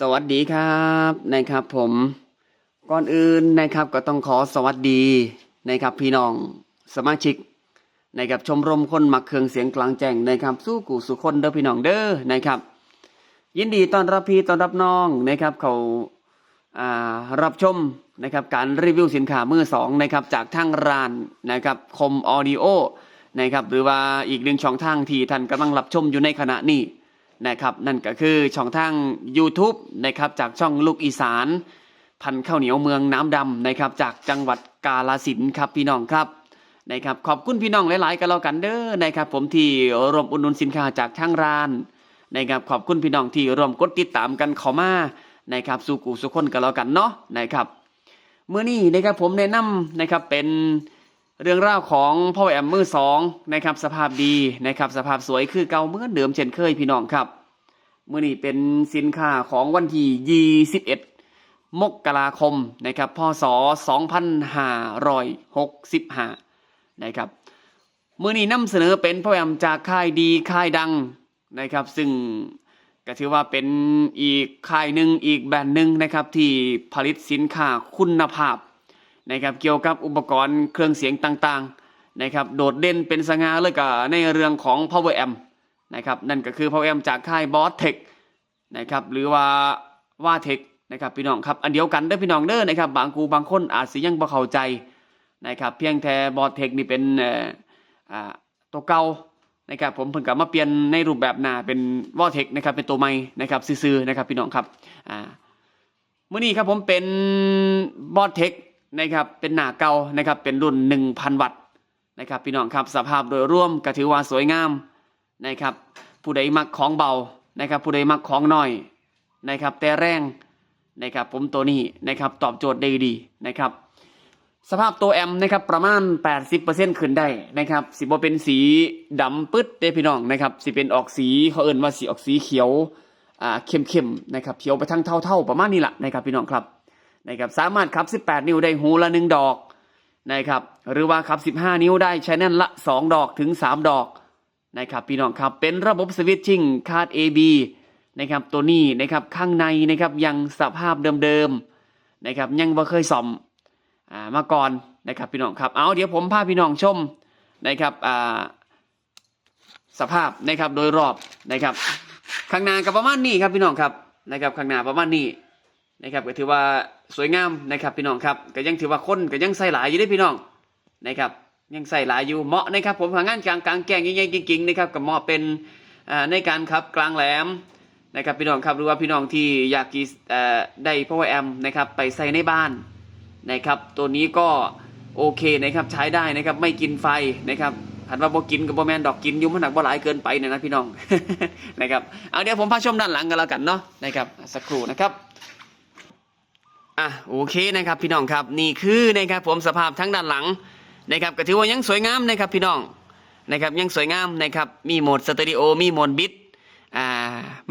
สวัสดีครับนะครับผมก่อนอื่นนะครับก็ต้องขอสวัสดีนะครับพี่น้องสมาชิกนะครับชมรมคนมักเครื่องเสียงกลางแจ้งนะครับสู้กูสุคนเด้อพี่น้องเด้อนะครับ ยินดีต้อนรับพี่ต้อนรับน้องนะครับเขาอ่ารับชมนะครับการรีวิวสินค้ามือสองนะครับจากทางร้านนะครับคมออดิโอนะครับหรือว่าอีกหนึ่งช่องทางที่ท่านกำลังรับชมอยู่ในขณะนี้ นะครับนั่นก็คือช่องทาง YouTube นะครับจากช่องลูกอีสาน พันข้าวเหนียวเมืองน้ำดำนะครับจากจังหวัดกาลสินครับพี่น้องครับนะครับขอบคุณพี่น้องหลาย ๆ กันแล้วกันเด้อนะครับผมที่ร่วมอุดหนุนสินค้าจากทางร้านนะครับขอบคุณพี่น้องที่ร่วมกดติดตามกันเข้ามานะครับสู่กูสุคนกันแล้วกันเนาะนะครับเมื่อนี้นะครับผมแนะนำนะครับเป็นเรื่องราวของพ่อแอมมือสองนะครับสภาพดีนะครับสภาพสวยคือเก่าเหมือนเดิมเช่นเคยพี่น้องครับ มื่อนี้เป็นสินค้าของวันที่21 มกราคมนะครับพศ 2565 นะครับมื่อนี้นำเสนอเป็นพ่อแอมจากค่ายดีค่ายดังนะครับ ซึ่งก็ถือว่าเป็นอีกค่ายหนึ่งอีกแบรนด์หนึ่งนะครับที่ผลิตสินค้าคุณภาพนะครับเกี่ยวกับอุปกรณ์เครื่องเสียงต่างๆนะครับโดดเด่นเป็นสง่าเลยกับในเรื่องของ power amp นะครับนั่นก็คือ power amp จากค่ายบอสเทคนะครับหรือว่าว่าเทคนะครับพี่น้องครับอันเดียวกันเด้อพี่น้องเด้อนะครับบางกูบางคนอาจสิยังบ่เข้าใจนะครับเพียงแต่บอสเทคนี่เป็นเอ่ออตัวเก่านะครับผมเพิ่งกลับมาเปลี่ยนในรูปแบบหน้าเป็นวอเทคนะครับเป็นตัวใหม่นะครับซื่อๆนะครับพี่น้องครับอ่ามื่อนี้ครับผมเป็นบอสเทคนะครับเป็นหน้าเก่านะครับเป็นรุ่น 1,000 วัตต์นะครับพี่น้องครับสภาพโดยรวมก็ถือว่าสวยงาม นะครับ ผู้ใดมักของเบานะครับ ผู้ใดมักของน้อยนะครับ แต่แรงนะครับผมตัวนี้นะครับตอบโจทย์ได้ดีนะครับ สภาพตัวแอมนะครับประมาณ 80%ขึ้นได้นะครับสิบ่เป็นสีดำปึ๊ดเด้พี่น้องนะครับสิเป็นออกสีเขาเอิ่นว่าสีออกสีเขียวอ่าเข้มๆนะครับเขียวไปทั้งเท่าๆประมาณนี้แหละนะครับพี่น้องครับนะครับสามารถขับ 18 นิ้วได้หูละหนึ่งดอกนะครับหรือว่าขับ 15 นิ้วได้ช้แน่นละ 2 ดอกถึง 3 ดอก นะครับพี่น้องครับเป็นระบบสวิตชิ่งคาด AB นะครับตัวนี้นะครับข้างในนะครับยังสภาพเดิมๆนะครับยังบ่เคยซ่อมอ่ามาก่อนนะครับพี่น้องครับเอาเดี๋ยวผมพาพี่น้องชมนะครับอ่าสภาพนะครับโดยรอบนะครับข้างหน้าก็ประมาณนี้ครับพี่น้องครับนะครับข้างหน้าประมาณนี้นะครับก็ถือว่าสวยงามนะครับพี่น้องครับก็ยังถือว่าคนก็ยังใส่หลายอยู่เด้พี่น้องนะครับ ยังใส่หลายอยู่เหมาะนะครับผมหางานกลางกลางแกงใหญ่ๆกิ่งๆนะครับกับเหมาะเป็นในการขับกลางแหลมนะครับพี่น้องครับหรือว่าพี่น้องที่อยากกีเอ่อได้ power amp นะครับไปใส่ในบ้านนะครับตัวนี้ก็โอเคนะครับใช้ได้นะครับไม่กินไฟนะครับหันว่าบ่กินกับบ่แมนดอกกินยุ่มันหนักบ่หลายเกินไปเนี่ยนะพี่น้องนะครับเอาเดี๋ยวผมพาชมด้านหลังกันแล้วกันเนาะนะครับสักครู่นะครับอะโอเคนะครับพี่น้องครับนี่คือนะครับผมสภาพทั้งด้านหลัง นะครับก็ถือว่ายังสวยงามนะครับพี่น้องนะครับยังสวยงามนะครับมีโหมดสเตอริโอมีโหมดบิทอ่า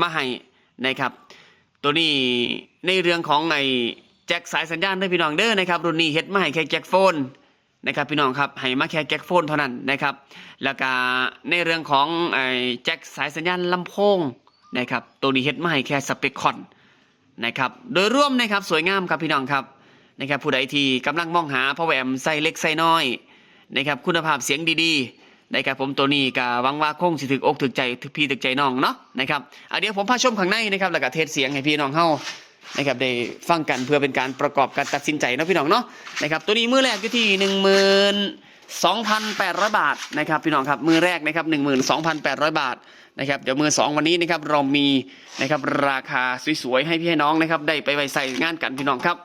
มาให้นะครับตัวนี้ในเรื่องของไอ้แจ็คสายสัญญาณด้วยพี่น้องเด้อนะครับรุ่นนี้เฮ็ดมาให้แค่แจ็คโฟนนะครับพี่น้องครับให้มาแค่แจ็คโฟนเท่านั้นนะครับแล้วก็ในเรื่องของไอ้แจ็คสายสัญญาณลำโพงนะครับตัวนี้เฮ็ดมาให้แค่สเปคคอนนะครับโดยร่วมนะครับสวยงามครับพี่น้องครับ นะครับผู้ใดที่กำลังมองหาพ่อแหวมไส้เล็กไส้น้อยนะครับคุณภาพเสียงดีๆนะครับผมตัวนี้ก็หวังว่าคงสิถึกอกถึกใจถึกพี่ถึกใจน้องเนาะนะครับอะเดี๋ยวผมพาชมข้างในนะครับแล้วก็เทสเสียงให้พี่น้องเฮานะครับได้ฟังกันเพื่อเป็นการประกอบการตัดสินใจนะพี่น้องเนาะนะครับตัวนี้มือแรกอยู่ที่หนึ่งหมื่นสองพันแปดร้อยบาทนะครับพี่น้องครับมือแรกนะครับหนึ่งหมื่นสองพันแปดร้อยบาทนะครับเดี๋ยวมือสองวันนี้นะครับเรามีนะครับราคาสวยๆให้พี่ให้น้องนะครับได้ไปไว้ใส่งานกันพี่น้องครับ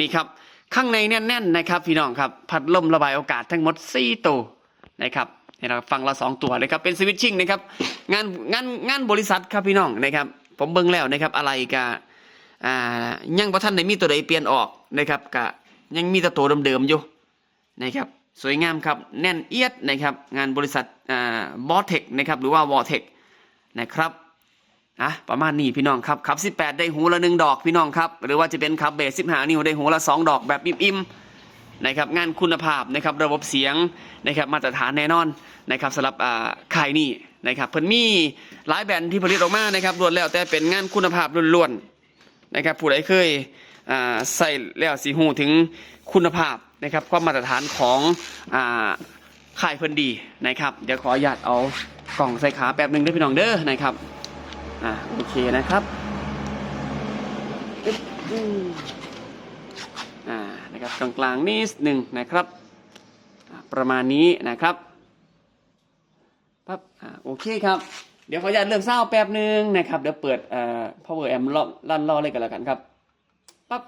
นี่ครับ ข้างในแน่นๆนนะครับพี่น้องครับ พัดลมระบายอากาศทั้งหมด 4 ตัวนะครับให้เราฟังละสองตัวนะครับ เป็นสวิตชิ่งนะครับ งานงานงานบริษัทครับพี่น้องนะครับ ผมเบิ่งแล้วนะครับอะไรกะอ่ายังพระท่านได้มีตัวใดเปลี่ยนออกนะครับกะยังมีแต่ตัวเดิมๆอยู่นะครับสวยงามครับแน่นเอียดนะครับงานบริษัทอ่าบอสเทคนะครับหรือว่าวอเทคนะครับ อะประมาณนี้พี่น้องครับขับ 18 ได้หูละหนึ่งดอกพี่น้องครับ หรือว่าจะเป็นขับเบส15 นิ้วได้หูละ 2 ดอกแบบอิ่มๆนะครับงานคุณภาพนะครับระบบเสียงนะครับมาตรฐานแน่นอนนะครับสำหรับอ่าค่ายนี้นะครับเพิ่นมีหลายแบรนด์ที่ผลิตออกมานะครับรวมแล้วแต่เป็นงานคุณภาพล้วนๆนะครับผู้ใดเคยอ่าใส่แล้วสีหูถึงคุณภาพนะครับความมาตรฐานของอ่าค่ายเพิ่นดีนะครับ เดี๋ยวขออนุญาตเอากล่องใส่ขาแป๊บหนึ่งด้วยพี่น้องเด้อนะครับ อ่าโอเคนะครับอ่านะครับกลางๆนิดหนึ่งนะครับ ประมาณนี้นะครับปั๊บอ่าโอเคครับ เดี๋ยวขออนุญาตเลือกเศร้าแป๊บหนึ่งนะครับ เดี๋ยวเปิดเอ่อ power amp รอลั่นรอเลยกันแล้วกันครับปั๊บ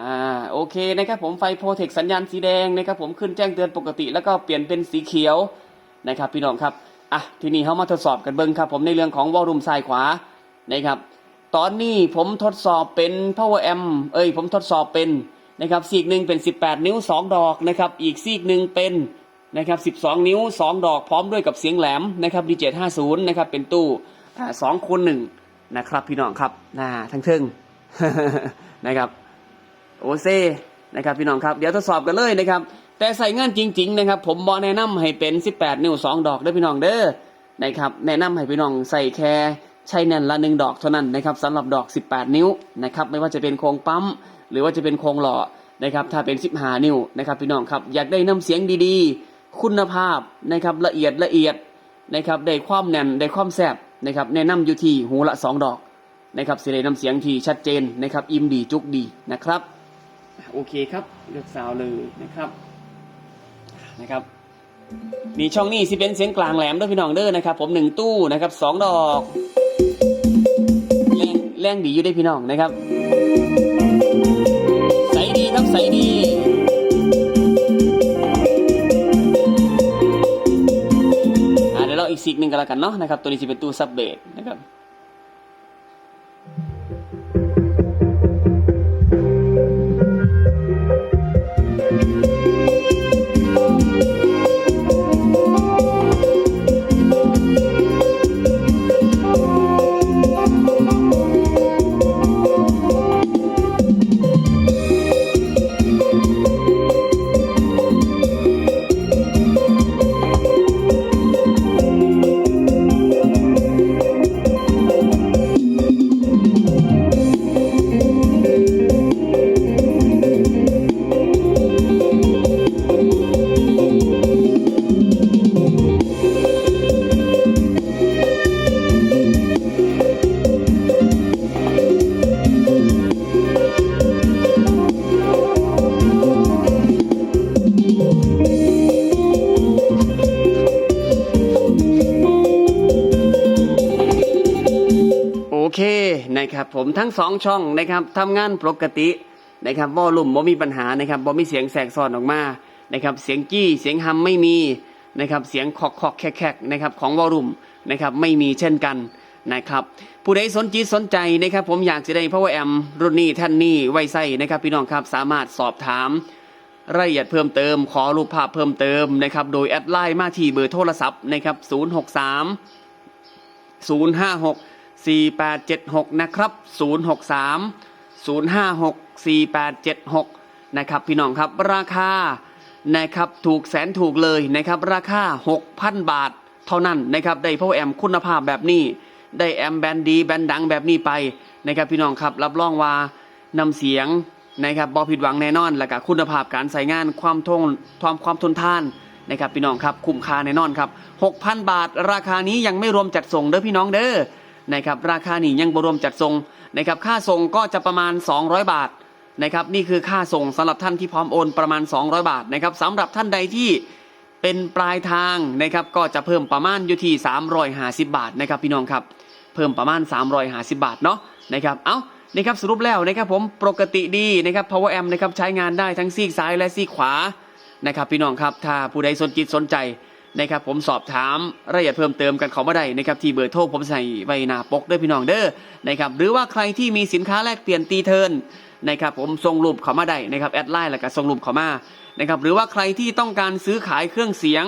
อ่าโอเคนะครับผมไฟโปรเทคสัญญาณสีแดงนะครับผมขึ้นแจ้งเตือนปกติ แล้วก็เปลี่ยนเป็นสีเขียวนะครับพี่น้องครับ อะทีนี้เขามาทดสอบกันเบิ้งครับ ผมในเรื่องของวอลลุ่มซ้ายขวานะครับ ตอนนี้ผมทดสอบเป็น power amp เอ้ยผมทดสอบเป็นนะครับซีกหนึ่งเป็น 18 นิ้ว 2 ดอกนะครับอีกซีกหนึ่งเป็นนะครับ12 นิ้ว 2 ดอกพร้อมด้วยกับเสียงแหลมนะครับ D750 นะครับเป็นตู้สองคูณหนึ่งนะครับพี่น้องครับน่าทั้งเทิงนะครับโอเซนะครับพี่น้องครับ เดี๋ยวทดสอบกันเลยนะครับ แต่ใส่งานจริง ๆ นะครับ ผมบอแนะนำให้เป็น 18 นิ้ว 2 ดอกเด้อพี่น้องเด้อนะครับแนะนำให้พี่น้องใส่แค่ใช้แน่นละหนึ่งดอกเท่านั้นนะครับสำหรับดอก 18 นิ้วนะครับไม่ว่าจะเป็นโครงปั๊ม หรือว่าจะเป็นโครงหล่อนะครับถ้าเป็น 15 นิ้วนะครับพี่น้องครับอยากได้น้ำเสียงดีๆ คุณภาพนะครับละเอียดละเอียดนะครับได้ความแน่นได้ความแซ่บนะครับแนะนำอยู่ที่หูละ 2 ดอกนะครับเสิได้น้ำเสียงที่ชัดเจนนะครับอิ่มดีจุกดีนะครับ โอเคครับเลือกซาวเลยนะครับ นะครับมีช่องนี้สิเป็นเสียงกลางแหลมด้วยพี่น้องเด้อนะครับ ผมหนึ่งตู้นะครับสองดอกแรงแรงดีอยู่ได้พี่น้องนะครับใสดีครับใสดีเดี๋ยวเราอีกสิกหนึ่งกันแล้วกันเนาะนะครับตัวนี้จะเป็นตู้ซับเบสนะครับ เคนะครับผมทั้งสองช่องนะครับทำงานปกตินะครับวอลลุ่มบ่มีปัญหานะครับบ่มีเสียงแสกซ้อนออกมานะครับเสียงจี้เสียงฮัมไม่มีนะครับเสียงคอกคอกแคกแคกนะครับของวอลลุ่มนะครับไม่มีเช่นกันนะครับผู้ใดสนจิตสนใจนะครับ ผมอยากจะได้ power amp รุ่นนี้ท่านนี้ไว้ใส่นะครับพี่น้องครับสามารถสอบถามรายละเอียดเพิ่มเติม ขอรูปภาพเพิ่มเติมนะครับโดยแอดไลน์มาที่เบอร์โทรศัพท์นะครับ063 056 4876 นะครับ 063 056 4876 นะครับ พี่น้องครับราคานะครับถูกแสนถูกเลยนะครับ ราคา 6,000 บาท เท่านั้นนะครับได้พาแอมคุณภาพแบบนี้ ได้แอมแบรนด์ดีแบรนด์ดังแบบนี้ไปนะครับพี่น้องครับรับรองว่านำเสียงนะครับบอผิดหวังแน่นอน และก็คุณภาพการใส่งานความทนความความทนทานนะครับพี่น้องครับคุ้มค่าแน่นอนครับ 6,000 บาท ราคานี้ยังไม่รวมจัดส่งเด้อพี่น้องเด้อ นะครับราคานี้ยังบรวมจัดส่งนะครับค่าส่งก็จะประมาณ 200 บาทนะครับนี่คือค่าส่งสำหรับท่านที่พร้อมโอนประมาณ 200 บาทนะครับสำหรับท่านใดที่เป็นปลายทางนะครับก็จะเพิ่มประมาณอยู่ที่ 350 บาทนะครับพี่น้องครับเพิ่มประมาณ 350 บาทเนาะนะครับเอ้านะครับสรุปแล้วนะครับผมปกติดีนะครับ power amp นะครับใช้งานได้ทั้งซีกซ้ายและซีกขวานะครับพี่น้องครับถ้าผู้ใดสนจิตสนใจ นะครับผมสอบถามรายละเอียดเพิ่มเติมกันเขามาได้นะครับที่เบอร์โทรผมใส่ไว้หน้าปกด้อพี่น้องเด้อนะครับหรือว่าใครที่มีสินค้าแลกเปลี่ยนตีเทินนะครับผมส่งรูปเขามาได้นะครับแอดไลน์แล้วก็ส่งรูปเขามานะครับหรือว่าใครที่ต้องการซื้อขายเครื่องเสียง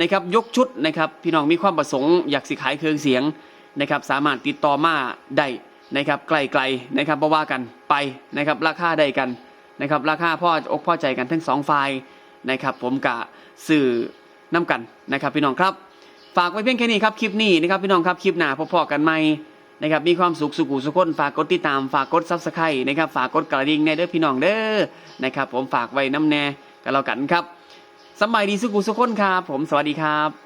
นะครับยกชุดนะครับพี่น้องมีความประสงค์อยากสิขายเครื่องเสียงนะครับสามารถติดต่อมาได้นะครับไกลๆนะครับบ่ว่ากันไปนะครับราคาได้กันนะครับราคาพ่ออกพ่อใจกันทั้งสองฝ่ายนะครับผมกะสื่อ น้ำกันนะครับ พี่น้องครับ ฝากไว้เพียงแค่นี้ครับคลิปนี้นะครับพี่น้องครับคลิปหน้าพบๆกันใหม่นะครับมีความสุขสุขุสุขคนฝากกดติดตามฝากกดซับสไครต์นะครับฝากกดกระดิ่งในเด้อพี่น้องเด้อนะครับผมฝากไว้น้ำแน่กันแล้วกันครับสบายดีสุขุสุขคนครับผมสวัสดีครับ